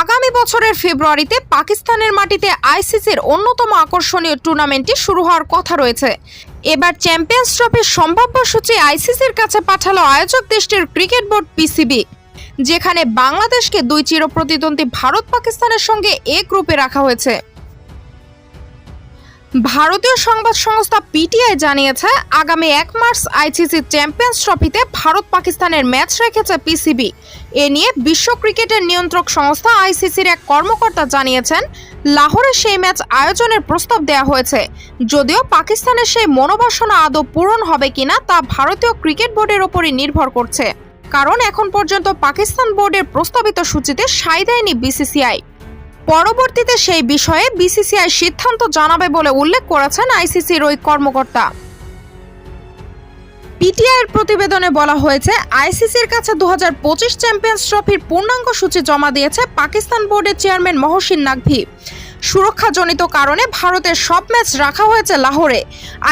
আগামী বছরের ফেব্রুয়ারিতে পাকিস্তানের মাটিতে আইসিসির অন্যতম আকর্ষণীয় টুর্নামেন্টটি শুরু হওয়ার কথা রয়েছে। এবার চ্যাম্পিয়ন্স ট্রফির সম্ভাব্য সূচি আইসিসির কাছে পাঠালো আয়োজক দেশটির ক্রিকেট বোর্ড পিসিবি, যেখানে বাংলাদেশকে দুই চিরপ্রতিদ্বন্দ্বী ভারত পাকিস্তানের সঙ্গে এ গ্রুপে রাখা হয়েছে। ভারতীয় সংবাদ সংস্থা পিটিআই জানিয়েছে, আগামী এক মার্চ আইসিসি চ্যাম্পিয়ন্স ট্রফিতে ভারত পাকিস্তানের ম্যাচ রেখেছে পিসিবি। এ নিয়ে বিশ্ব ক্রিকেটের নিয়ন্ত্রক সংস্থা আইসিসির এক কর্মকর্তা জানিয়েছেন, লাহোরে সেই ম্যাচ আয়োজনের প্রস্তাব দেওয়া হয়েছে। যদিও পাকিস্তানের সেই মনোবাসনা আদৌ পূরণ হবে কিনা তা ভারতীয় ক্রিকেট বোর্ডের ওপরই নির্ভর করছে। কারণ এখন পর্যন্ত পাকিস্তান বোর্ডের প্রস্তাবিত সূচিতে সাই দেয়নি বিসিসিআই। পরবর্তীতে সেই বিষয়ে বিসিসিআই সিদ্ধান্ত জানাবে বলে উল্লেখ করেছেন আইসিসির ওই কর্মকর্তা। পিটিআইয়ের প্রতিবেদনে বলা হয়েছে, আইসিসির কাছে দুহাজার পঁচিশ চ্যাম্পিয়ন্স ট্রফির পূর্ণাঙ্গ সূচি জমা দিয়েছে পাকিস্তান বোর্ডের চেয়ারম্যান মহসিন নাকভি। সুরক্ষাজনিত কারণে ভারতের সব ম্যাচ রাখা হয়েছে লাহোরে।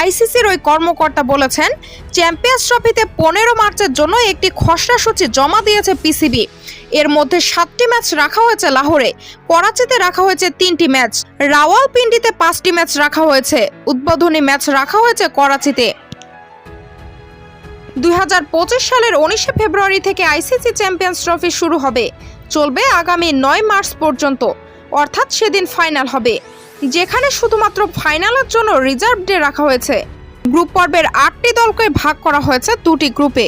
আইসিসির ওই কর্মকর্তা বলেছেন, চ্যাম্পিয়ন্স ট্রফিতে পনেরো মার্চের জন্য একটি খসড়া সূচি জমা দিয়েছে পিসিবি। এর মধ্যে সাতটি ম্যাচ রাখা হয়েছে লাহোরে। করাচিতে রাখা হয়েছে তিনটি ম্যাচ। রাওয়ালপিন্ডিতে পাঁচটি ম্যাচ রাখা হয়েছে। উদ্বোধনী ম্যাচ রাখা হয়েছে করাচিতে। দুই হাজার পঁচিশ সালের উনিশে ফেব্রুয়ারি থেকে আইসিসি চ্যাম্পিয়ন্স ট্রফি শুরু হবে। চলবে আগামী নয় মার্চ পর্যন্ত। অর্থাৎ সেদিন ফাইনাল হবে। যেখানে শুধুমাত্র ফাইনালের জন্য রিজার্ভ ডে রাখা হয়েছে। গ্রুপ পর্বের আটটি দলকে ভাগ করা হয়েছে দুটি গ্রুপে।